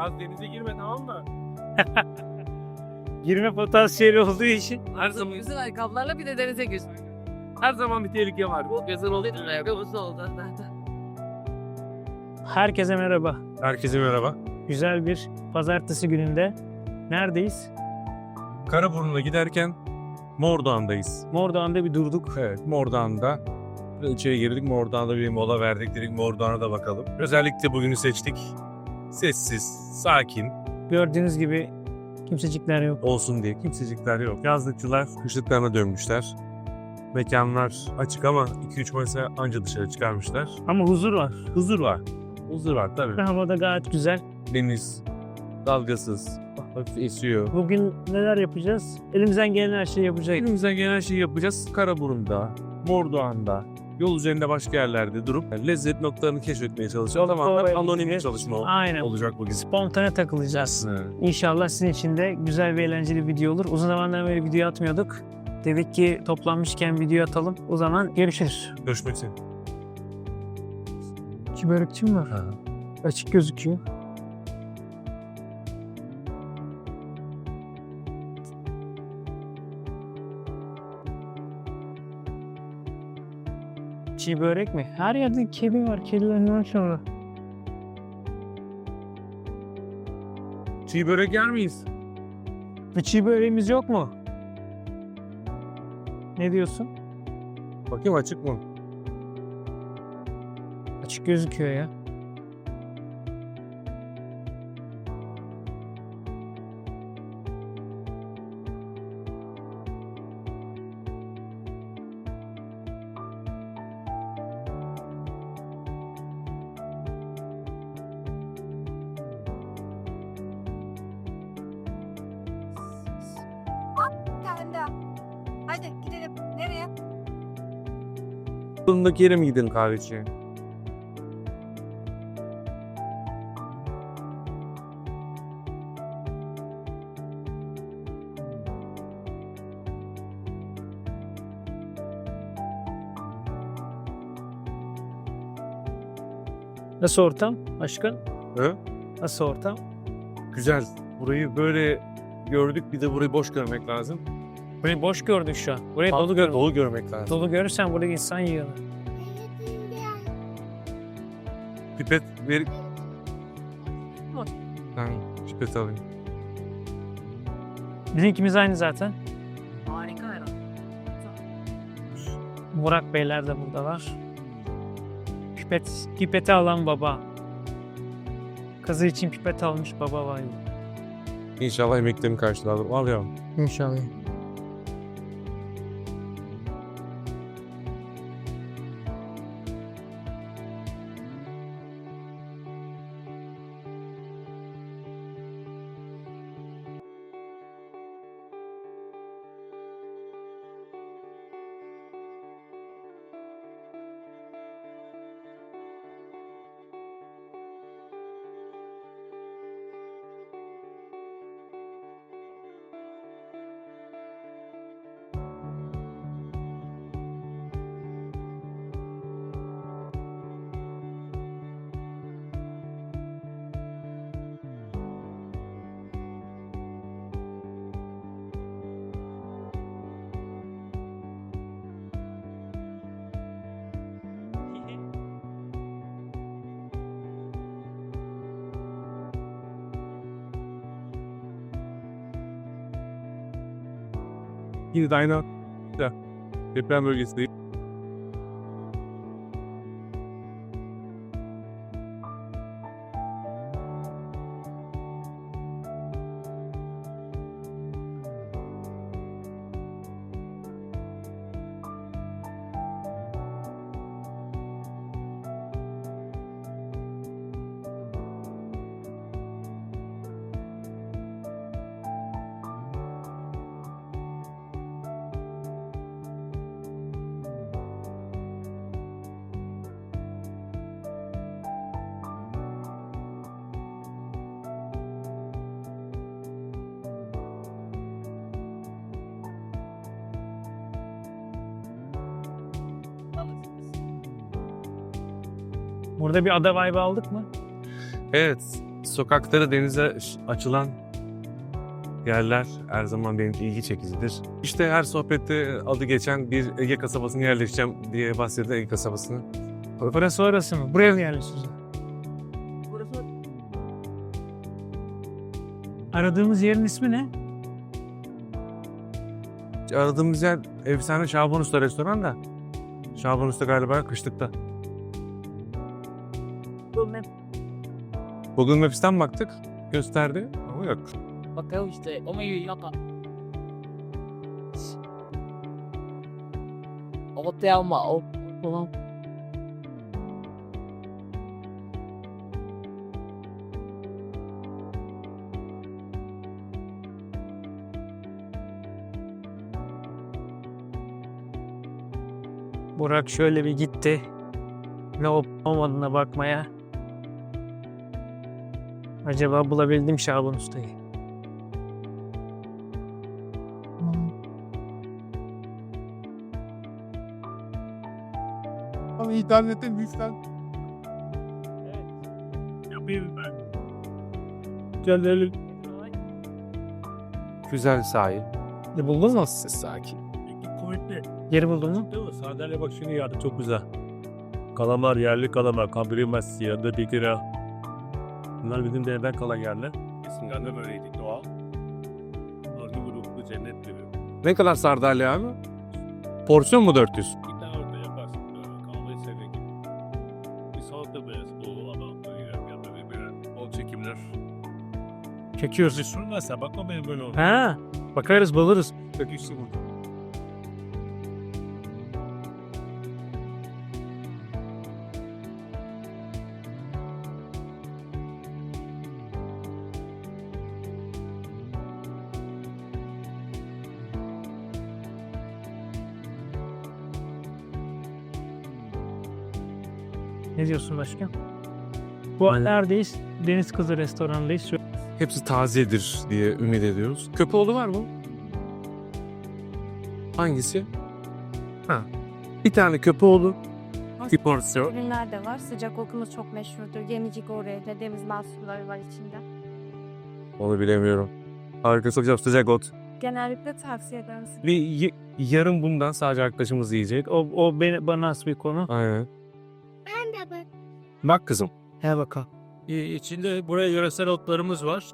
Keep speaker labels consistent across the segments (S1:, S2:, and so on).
S1: Yaz denize girme tamam mı?
S2: Girme potansiyeli olduğu için
S1: Her zaman
S3: Güzel ayakkabılarla bir de denize gir.
S1: her zaman bir tehlike var.
S3: Bu oluyor da ayakkabısı oldu.
S2: herkese merhaba.
S1: Herkese merhaba.
S2: Güzel bir pazartesi gününde neredeyiz?
S1: Karaburun'a giderken Mordoğan'dayız.
S2: Mordoğan'da bir durduk.
S1: Evet Mordoğan'da biraz içeri girdik. Mordoğan'da bir mola verdik. Dedik Mordoğan'a da bakalım. Özellikle bugünü seçtik. Sessiz, sakin
S2: Gördüğünüz gibi kimsecikler yok.
S1: olsun diye. Kimsecikler yok. Yazlıkçılar kışlıklarına dönmüşler. Mekanlar açık ama 2-3 Mayıs'a anca dışarı çıkarmışlar.
S2: Ama huzur var.
S1: Huzur var. Huzur var tabii.
S2: Hava da gayet güzel.
S1: Deniz dalgasız, hafif esiyor.
S2: Bugün neler yapacağız? Elimizden gelen her şeyi yapacağız.
S1: Elimizden gelen her şeyi yapacağız. Karaburun'da, Mordoğan'da, yol üzerinde başka yerlerde durup lezzet noktalarını keşfetmeye çalışacağız. Ama
S2: Doğru.
S1: anonim bir çalışma o-
S2: Aynen.
S1: olacak bugün.
S2: Spontane takılacağız.
S1: Evet.
S2: İnşallah sizin için de güzel ve eğlenceli bir video olur. Uzun zamandan beri video atmıyorduk. Dedik ki toplanmışken video atalım. O zaman görüşürüz.
S1: Görüşmek üzere.
S2: İki börekçim var. Açık gözüküyor. Çiğ börek mi? Her yerde kedi var. Kedilerin maşallah.
S1: Çiğ börek yer miyiz?
S2: Bir çiğ böreğimiz yok mu? Ne diyorsun?
S1: Bakayım açık mı?
S2: Açık gözüküyor ya.
S1: Fırındaki yere mi gidelim kahveciye?
S2: Nasıl ortam? Başkan?
S1: He?
S2: Nasıl ortam?
S1: Güzel. Burayı böyle gördük bir de burayı boş görmek lazım.
S2: Burayı boş gördük şu an. Burayı dolu gördük.
S1: dolu görmek lazım.
S2: Dolu görürsen burada insan yığılır.
S1: Pipet ver... Ben pipet alayım.
S2: Bizimkimiz aynı zaten.
S3: Harika herhalde.
S2: Murat Beyler de burada var. Pipet, pipeti alan baba. Kızı için pipet almış baba var.
S1: İnşallah emeklerimi karşılarım. Al yavrum.
S2: İnşallah.
S1: Yine de aynı deprem bölgesindeyim.
S2: Burada bir ada vibe aldık mı?
S1: Evet. Sokakları denize açılan yerler her zaman benim ilgi çekicidir. İşte her sohbette adı geçen bir Ege kasabasına yerleşeceğim diye bahsediyor Ege kasabasını.
S2: Burası orası mı? Buraya mı yerleşiyoruz?
S3: Burası
S2: Aradığımız yerin ismi ne?
S1: Aradığımız yer efsane Şaban Usta restoran da. Şaban Usta galiba kışlıkta. Google Maps'ten baktık. Gösterdi ama yok.
S3: Bakalım işte. Ama yaka. Otel ama o falan.
S2: Burak şöyle bir gitti. Ne olup olmadığına bakmaya. Acaba bulabildim Şaban Usta'yı.
S1: Ama internette büyükten.
S2: Yapayım ben.
S1: Güzel sahil.
S2: Ne buldun mu?
S1: Siz sakin.
S4: Kuvvetli.
S2: Yeri buldun mu?
S4: Değil mi? Bak şimdi yağdı çok güzel. Kalamar, yerli kalamar. Kambirimez, yanında bir lira. Bunlar bizim devden kalan yerler. Eskiden de böyleydi doğal. Orada gruplu cennet gibi.
S1: Ne kadar sardalya abi? Porsiyon mu 400?
S4: Bir tane orada yaparsın. Kahve gibi. Bir salata beyaz dolu ama böyle bir bol çekimler.
S2: Çekiyoruz.
S4: Sürmezse bakma benim böyle oldu.
S2: Ha, bakarız buluruz.
S4: Çekişti bu.
S2: Ne diyorsun başkan? Bu
S1: Aynen.
S2: neredeyiz? Deniz Kızı restoranındayız. Şu-
S1: Hepsi tazedir diye ümit ediyoruz. Köpoğlu var mı? Hangisi? Ha. Bir tane köpoğlu. Bir porsiyon.
S5: Ürünler de var. Sıcak okumuz çok meşhurdur. Gemicik oraya deniz mahsulleri var içinde.
S1: Onu bilemiyorum. Harika sıcak sıcak ot.
S5: Genellikle tavsiye ederim.
S1: Bir y- yarım bundan sadece arkadaşımız yiyecek.
S2: O, o beni, bana has bir konu.
S1: Aynen.
S5: Bak.
S1: Kızım.
S2: He bakalım.
S4: İ- İçinde buraya yöresel otlarımız var.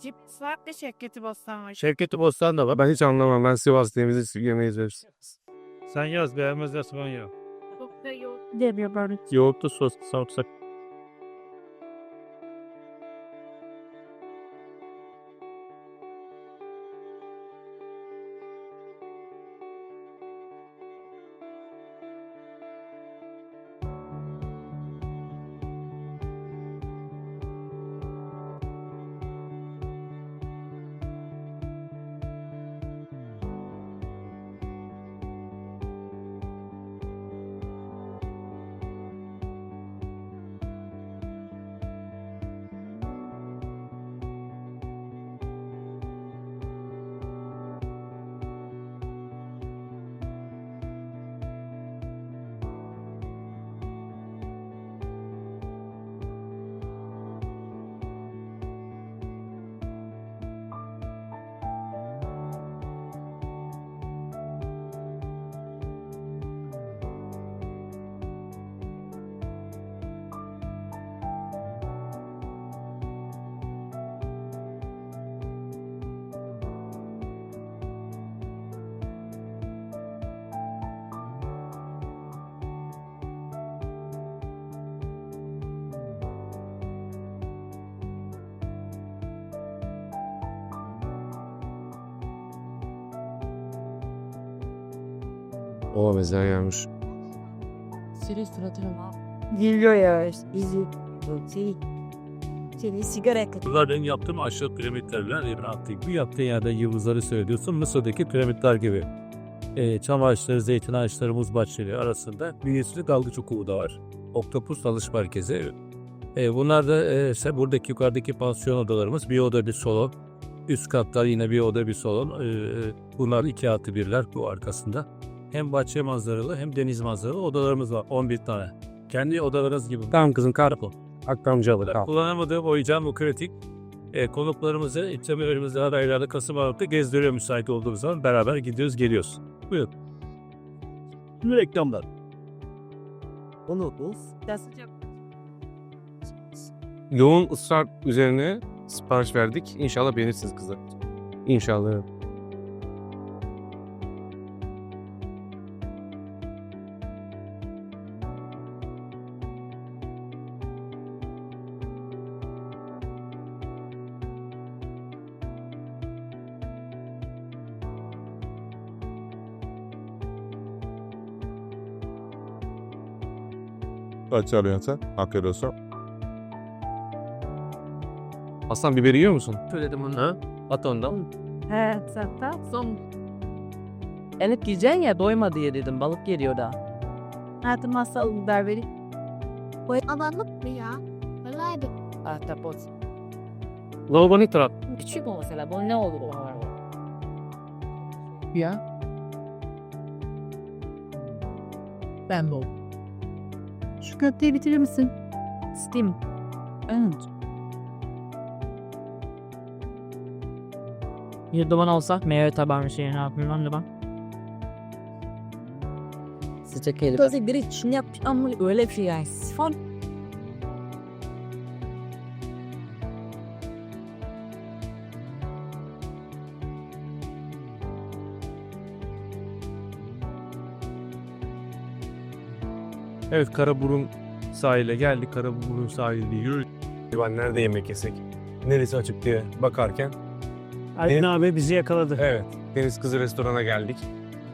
S5: Cips var da şirketi bostan var.
S4: Şevketi Bostan da var.
S1: Ben hiç anlamam. Ben Sivas temizlik yemeyiz hepsi.
S4: Sen yaz beğenmezlerse ben ya.
S3: Çok da yok.
S5: Demiyor böyle.
S4: Yoğurtlu sos, sarımsak.
S1: O mesela gelmiş.
S3: Siri suratına
S5: Geliyor ya. Bizi. Şey. Seni sigara yakın.
S4: Bunlar benim yaptığım. İbn Attık. Bu yaptığın yerde yıldızları söylüyorsun. Mısır'daki piramitler gibi. E, çam ağaçları, zeytin ağaçları, muz bahçeleri arasında bünyesinde dalgıç okulu da var. Oktopus alış merkezi. E, bunlar da e, ise buradaki yukarıdaki pansiyon odalarımız. Bir oda bir salon. Üst katlar yine bir oda bir salon. E, bunlar iki artı birler bu arkasında. Hem bahçe manzaralı hem deniz manzaralı odalarımız var. 11 tane. Kendi odalarınız gibi.
S1: Tamam kızım kar. Akramcalı kal.
S4: Kullanamadığım oyuncağım bu kritik. E, konuklarımızı İçemi önümüzde adaylarda Kasım Aralık'ta gezdiriyor müsait olduğumuz zaman beraber gidiyoruz geliyoruz. Buyurun. Şimdi reklamlar.
S5: Onu
S1: Yoğun ısrar üzerine sipariş verdik. İnşallah beğenirsiniz kızlar. İnşallah.
S6: Sen? Hak ediyorsun.
S1: Aslan biberi yiyor musun?
S3: Söyledim onu.
S1: Ha? At ondan.
S5: He zaten.
S3: Son. Enip yiyeceksin ya doyma diye dedim. Balık geliyor da.
S5: Hadi masal biber vereyim.
S7: Alanlık mı ya? Kolaydı.
S3: Ahtapot.
S1: Lavabonu taraf.
S3: Küçük o mesela. Bu ne olur o Ya. Ben bu.
S5: Şu köfteyi bitirir misin? Steam. Evet.
S2: Bir duman olsa meyve tabağı bir şey ne yapayım ben de ben.
S3: Sıcak herif.
S5: Böyle biri şunu yapmış ama öyle bir şey yani. Sifon.
S1: Evet Karaburun sahile geldik. Karaburun sahilde yürüdük. Ben nerede yemek yesek? Neresi açık diye bakarken.
S2: Ergun
S1: Ne?
S2: abi bizi yakaladı.
S1: Evet. Deniz Kızı restorana geldik.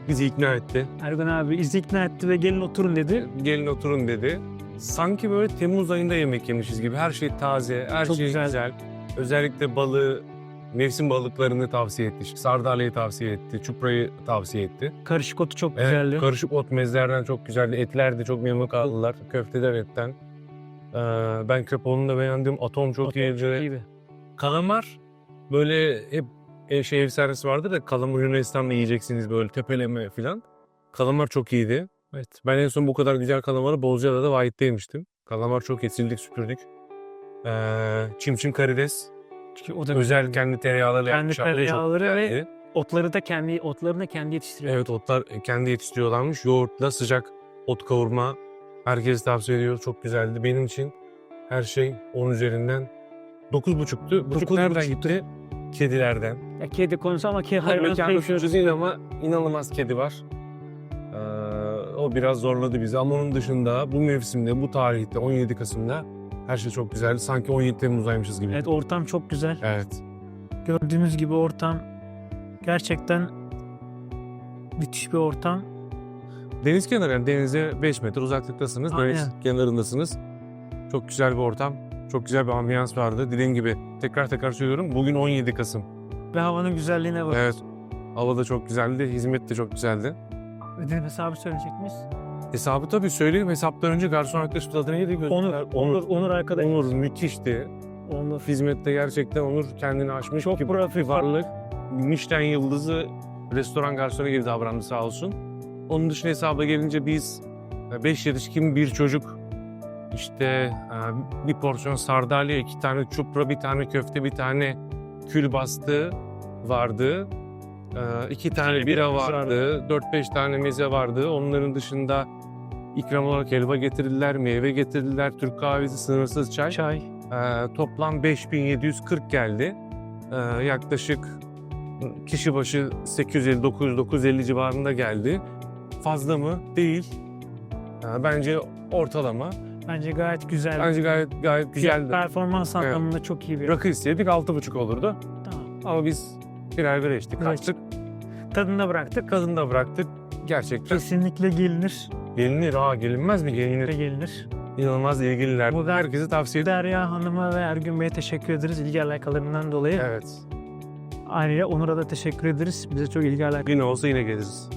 S1: Bizi ikna etti.
S2: Ergun abi bizi ikna etti ve gelin oturun dedi.
S1: Gelin oturun dedi. Sanki böyle Temmuz ayında yemek yemişiz gibi. Her şey taze, her
S2: Çok
S1: şey
S2: güzel.
S1: güzel. Özellikle balığı, mevsim balıklarını tavsiye etti. Sardalya'yı tavsiye etti. Çuprayı tavsiye etti.
S2: Karışık otu çok
S1: Evet,
S2: güzeldi.
S1: karışık ot mezlerden çok güzeldi. Etler de çok memnun kaldılar. Köfteler etten. Ee, ben köpoğunu da beğendim. Atom çok
S2: Otu
S1: iyiydi.
S2: çok iyiydi.
S1: Kalamar böyle hep şey ev servisi vardı da kalamar Yunanistan'da yiyeceksiniz böyle tepeleme falan. Kalamar çok iyiydi. Evet. Ben en son bu kadar güzel kalamarı Bozcaada'da Vahit'te yemiştim. Kalamar çok et, sildik süpürdük. Ee, çimçim karides.
S2: Çünkü o da
S1: Özel kendi tereyağlarıyla
S2: Kendi
S1: çok
S2: tereyağları ve- otları da kendi otlarını kendi yetiştiriyor.
S1: Evet otlar kendi yetiştiriyorlarmış. Yoğurtla sıcak ot kavurma. Herkes tavsiye ediyor. Çok güzeldi. Benim için her şey 10 üzerinden 9.5'tu. Buçuk
S2: Dokuz
S1: nereden gitti? Kedilerden.
S2: Ya kedi konusu ama kedi
S1: Hayır,
S2: hayvan
S1: mekanda
S2: sayıyoruz.
S1: suçu değil ama inanılmaz kedi var. Ee, o biraz zorladı bizi ama onun dışında bu mevsimde, bu tarihte 17 Kasım'da her şey çok güzeldi. Sanki 17 Temmuz'daymışız gibi.
S2: Evet ortam çok güzel.
S1: Evet.
S2: Gördüğünüz gibi ortam gerçekten müthiş bir ortam.
S1: Deniz kenarı yani denize 5 metre uzaklıktasınız. Deniz
S2: Aynen.
S1: kenarındasınız. Çok güzel bir ortam. Çok güzel bir ambiyans vardı. Dediğim gibi tekrar tekrar söylüyorum. Bugün 17 Kasım.
S2: Ve havanın güzelliğine bak.
S1: Evet. Hava da çok güzeldi. Hizmet de çok güzeldi.
S2: Ödül hesabı söyleyecek miyiz?
S1: Hesabı tabii söyleyeyim. Hesaptan önce garson arkadaş tadını yedi.
S2: Onur, Onur, Onur arkadaş.
S1: Onur müthişti.
S2: Onur.
S1: Hizmette gerçekten Onur kendini aşmış.
S2: Çok profil
S1: varlık. Michelin yıldızı restoran garsonu gibi davrandı sağ olsun. Onun dışında hesaba gelince biz 5 yetişkin bir çocuk işte e, bir porsiyon sardalya, iki tane çupra, bir tane köfte, bir tane kül bastı vardı. E, iki tane bira vardı, 4-5 tane meze vardı. Onların dışında ikram olarak helva getirdiler, meyve getirdiler, Türk kahvesi, sınırsız çay.
S2: Çay.
S1: Ee, toplam 5740 geldi. Ee, yaklaşık kişi başı 850-950 civarında geldi. Fazla mı? Değil. Ee, bence ortalama.
S2: Bence gayet güzel.
S1: Bence gayet gayet güzeldi.
S2: Performans
S1: Evet.
S2: anlamında çok iyi bir.
S1: Rakı istedik 6,5 olurdu.
S2: Tamam.
S1: Ama biz birer bira içtik,
S2: Evet.
S1: kaçtık.
S2: Tadında bıraktık.
S1: Kadını da bıraktık. Gerçekten
S2: Kesinlikle gelinir.
S1: gelinir. Aa gelinmez mi? Gelinir.
S2: gelinir.
S1: İnanılmaz ilgililer.
S2: Bu
S1: Herkese tavsiye ederim.
S2: Derya Hanım'a ve Ergün Bey'e teşekkür ederiz ilgi alakalarından dolayı.
S1: Evet.
S2: Ayrıca Onur'a da teşekkür ederiz. Bize çok ilgi alakalı.
S1: Yine olsa yine geliriz.